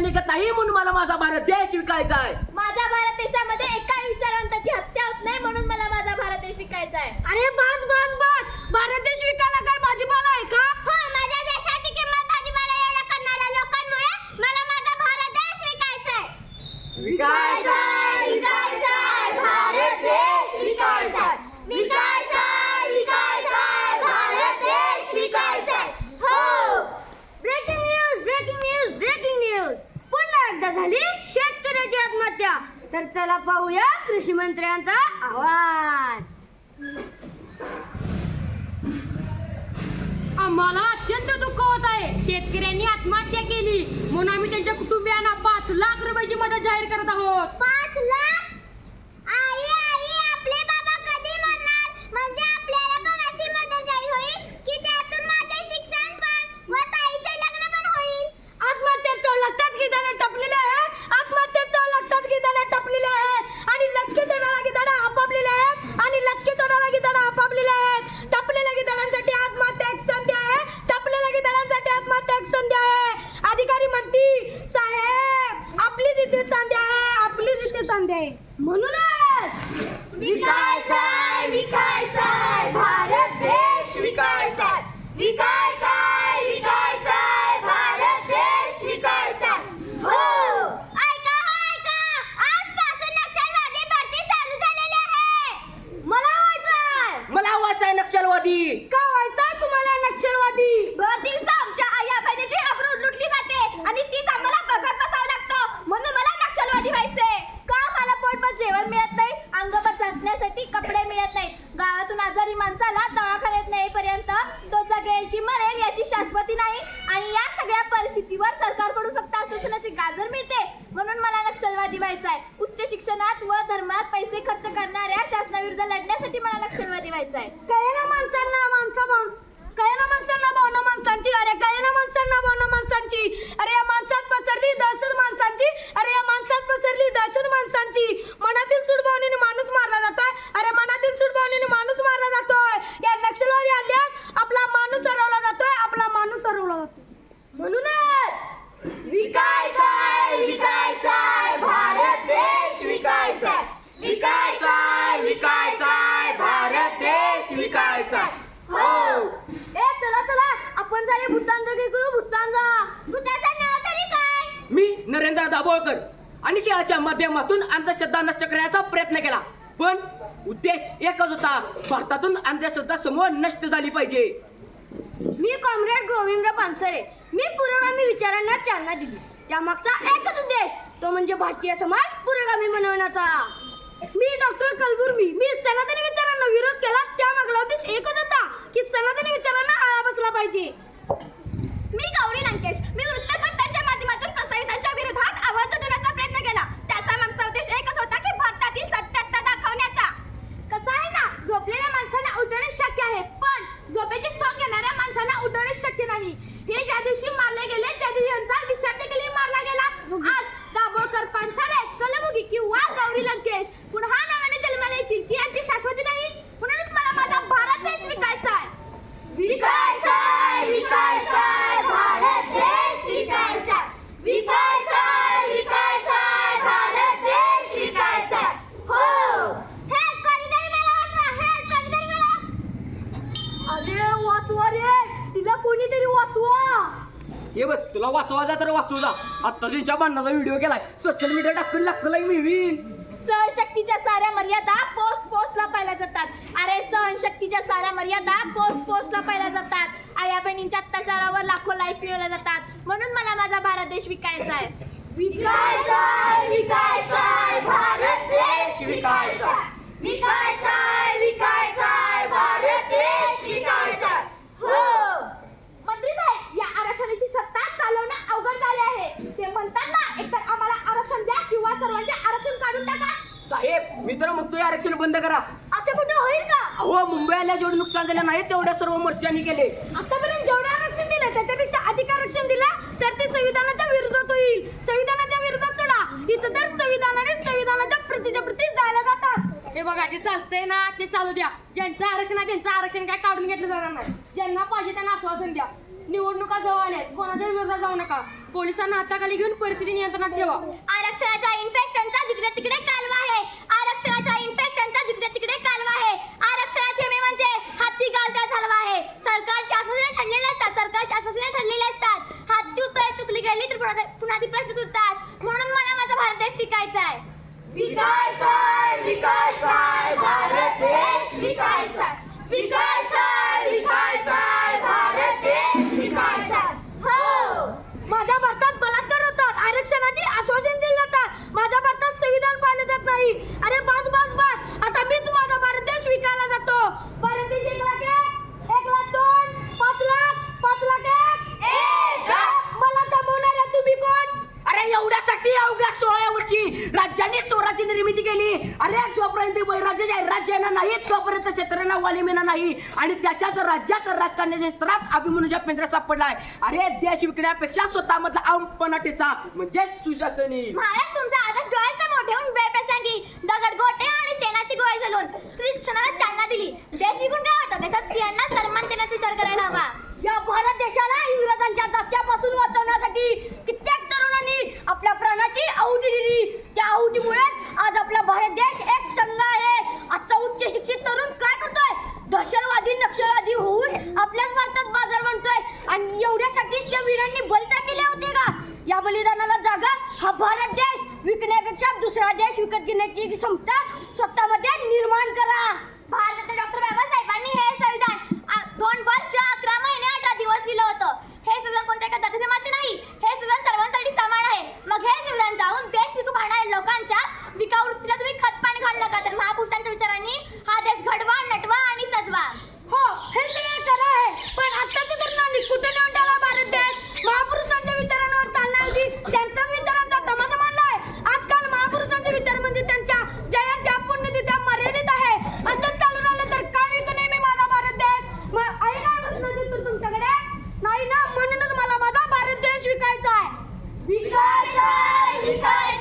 टिकत नाही म्हणून मला माझा भारत देश विकायचा आहे. माझ्या भारत देशामध्ये एका विचारवंताची हत्या होत नाही म्हणून मला माझा भारत देश विकायचा आहे. अरे बस बस बस. भारत देश विकायला काय भाजीपाला आहे का? हो माझ्या देशाची किंमत भाजीपाला एवढा करणाऱ्या लोकांमुळे मला माझा भारत देश विकायचा आहे. विकायचा विकायचा भारत देश विकायचा विकायचा विकायचा भारत देश विकायचा हो breaking news breaking news breaking news पुन्हा एकदा झाली होत्या तर चला पाहूया कृषी मंत्र्यांचा आवाज. आम्हाला अत्यंत दुःख होत आहे. शेतकऱ्यांनी आत्महत्या केली. म्हणून आम्ही त्यांच्या कुटुंबियांना पाच लाख रुपयाची मदत जाहीर करत आहोत पाच लाख आई आई आपले बाबा कधी मरणार म्हणजे आपल्याला पण अशी मदत जाहीर होईल की त्यातून माझे शिक्षण पण व ताईचे लग्न पण होईल आत्महत्या चढ लागताच गीताने टपलेले आहेत आत्महत्या चढ लागताच गीताने टपलेले आहेत आणि लचके तोडाला गीताने आपापलेले आहेत आणि लचके तोडाला गीताने आपापलेले आहेत टपलेल्या गीतांसाठी आत्महत्या एक संधी आहे टपलेल्या गीतांसाठी आत्महत्या एक संधी आहे अधिकारी म्हणती साहेब आपली तिथे चांदी आहे आहे म्हणूनच विकायचा विकायचा भारत देश विकायचा विकायचा विकायचा भारत देश विकायचा हो. ऐका हो ऐका. आजपासून नक्षलवादी भरती चालू झालेली आहे. मला व्हायचंय मला वाचाय नक्षलवादी. का व्हायचा तुम्हाला नक्षलवादी भरतीच आमच्या आया बहिणीची अब्रू लुटली जाते आणि तीच आम्हाला बघत बसावं लागतं म्हणून मला नक्षलवादी व्हायचे का मला घर मिळत नाही अंगभर झाकण्यासाठी कपडे मिळत नाही गावातून आजारी माणसाला दवाखान्यात नेईपर्यंत तो जगेल की मरेल याची शाश्वती नाही. आणि या सगळ्या परिस्थितीवर सरकारकडून फक्त आश्वासनाची गाजर मिळते. म्हणून मला नक्षलवादी व्हायचं आहे. उच्च शिक्षणात व धर्मात पैसे खर्च करणाऱ्या शासनाविरुद्ध लढण्यासाठी मला नक्षलवादी व्हायचं आहे. कळेना माणसांना माणसं भाव. कळेना माणसांना भावना माणसांची. अरे कळेना माणसांना भावना माणसांची. अरे या माणसात पसरली दहशत माणसांची. अरे या माणसात पसरली दहशत माणसांची. मनातील सुडभावनीने माणूस मारला आणि माध्यमातून अंधश्रद्धा नष्ट करण्याचा प्रयत्न केला. पण उद्देश एकच होता भारतातून अंधश्रद्धा समूह नष्ट झाली पाहिजे. मी कॉम्रेड गोविंद पानसरे. मी पुरोगामी विचारांना चालना दिली. त्यामागचा एकच उद्देश तो म्हणजे भारतीय समाज पुरोगामी बनवण्याचा. मी डॉक्टर कलबुर्मी मी सनातनी विचारांना विरोध केला त्यामागला उद्देश एकच होता की सनातनी विचारांना आळा बसला पाहिजे मी गौरी लंकेश मी वृत्तपत्रांच्या माध्यमातून प्रस्तावितांच्या विरोधात आवाज उठवण्याचा प्रयत्न केला त्याचा मागचा उद्देश एकच होता की भारतातील सत्यता दाखवण्याचा कसं आहे ना झोपलेल्या माणसांना उठवणे शक्य आहे पण झोपेची सॉक घेणाऱ्या माणसांना उठवणे शक्य नाही हे ज्या दिवशी मारले गेले त्या दिवशी यांचा विचार देखील मारला गेला आज दाभोळकर पानसारे कलमुगी किंवा गौरी लंकेश पुन्हा नव्याने जन्माला येतील की यांची शाश्वती नाही म्हणूनच मला माझा भारत देश विकायचा आहे विकायचा विकायचा भारत देश विकायचा विकायचा विकायचा भारत देश विकायचा हो हेल्प कोणीतरी मला वाचवा हेल्प कोणीतरी मला अरे वाचवा रे तिला कोणीतरी वाचवा हे बघ तुला वाचवा जा तर वाचू जा. आता त्यांच्या भांडणाचा व्हिडिओ केलाय सोशल मीडिया टाकून लागतो लाईक मिळवीन. सहनशक्तीच्या साऱ्या मर्यादा पोस्ट पोस्टला पाहिल्या जातात. अरे सहनशक्तीच्या साऱ्या मर्यादा पोस्ट पोस्टला पाहिल्या जातात. आया बहिणींच्या अत्याचारावर लाखो लाईक्स मिळवल्या जातात. म्हणून मला माझा भारत देश विकायचा आहे. विकायचा विकायचा भारत देश विकायचा विकायचा विकायचा भारत देश विकायचा हो मंत्री साहेब या आरक्षणाची सत्ता चालवणं अवघड झाले आहे ते म्हणतात ना एकतर आम्हाला आरक्षण द्या किंवा सर्वांचे आरक्षण काढून टाका साहेब मी तर आरक्षण बंद करा. असं कुठे होईल का? अहो मुंबईला जेवढे नुकसान झाले नाही तेवढ्या सर्व मोर्चांनी केले. आतापर्यंत जेवढं आरक्षण दिलं त्याच्यापेक्षा अधिक आरक्षण दिलं तर ते संविधानाच्या विरोधात होईल. संविधानाच्या विरोधात सोडा. इथं तर संविधानाने संविधानाच्या प्रतीच्या प्रती जायला जातात. हे बघा जे चालतंय ना ते चालू द्या. ज्यांचं आरक्षण आहे त्यांचं आरक्षण काय काढून घेतलं जाणार नाही. ज्यांना पाहिजे त्यांना आश्वासन द्या. निवडणुका जवळ आल्यात. कोणाच्या विरोधात जाऊ नका. पोलिसांना हाताखाली घेऊन परिस्थिती नियंत्रणात ठेवा. आरक्षणाच्या इन्फेक्शनचा जिकडे तिकडे कालवा आहे. आरक्षणाच्या इन्फेक्शनचा जिकडे तिकडे कालवा आहे. आरक्षणाचे मे म्हणजे हत्ती गालचा झालवा आहे. सरकारची आश्वासने ठरलेली असतात. सरकारची आश्वासने ठरलेली असतात. हातची उत्तरे चुकली गेली तर पुन्हा पुन्हा ती प्रश्न सुटतात म्हणून मला माझा भारत देश विकायचा आहे विकायचा विकायचा भारत देश विकायचा विकायचा भारत देश विकायचा हो माझ्या भारतात बलात्कार होतात आरक्षणाची आश्वासन दिली जातात माझ्या भारतात संविधान पाळलं जात नाही अरे बस बस बस आता मीच माझा भारत देश विकायला जातो भारत देश एक लाख एक एक लाख दोन पाच लाख पाच लाख एक एक लाख. मला थांबवणाऱ्या तुम्ही कोण अरे एवढ्यासाठी अवघ्या सोळा वर्षी राज्याने स्वराज्य निर्मिती केली अरे जोपर्यंत राज्य राज्यानं नाही तोपर्यंत शेतकऱ्यांना वालिमेना नाही. आणि त्याच्याच राज्यात राजकारणाच्या क्षेत्रात अभिमन्यूच्या पेंद्र सापडलाय अरे देश विकण्यापेक्षा स्वतःमधला आमपणाटीचा म्हणजे सुशासनी. महाराज तुमचा आदर्श डोळ्यासमोर ठेवून वेळप्रसंगी दगड गोटे आणि शेणाची गोळी घालून शिक्षणाला चालना दिली. देश विकून काय होता? देशात स्त्रियांना सन्मान देण्याचा विचार करायला हवा. एवढ्यासाठीच त्या बलिदान दिले होते का? या बलिदानाला जागा हा भारत देश विकण्यापेक्षा दुसरा देश विकत घेण्याची क्षमता म्हणूनच मला माझा भारत देश विकायचा आहे. विकायचा आहे विकायचा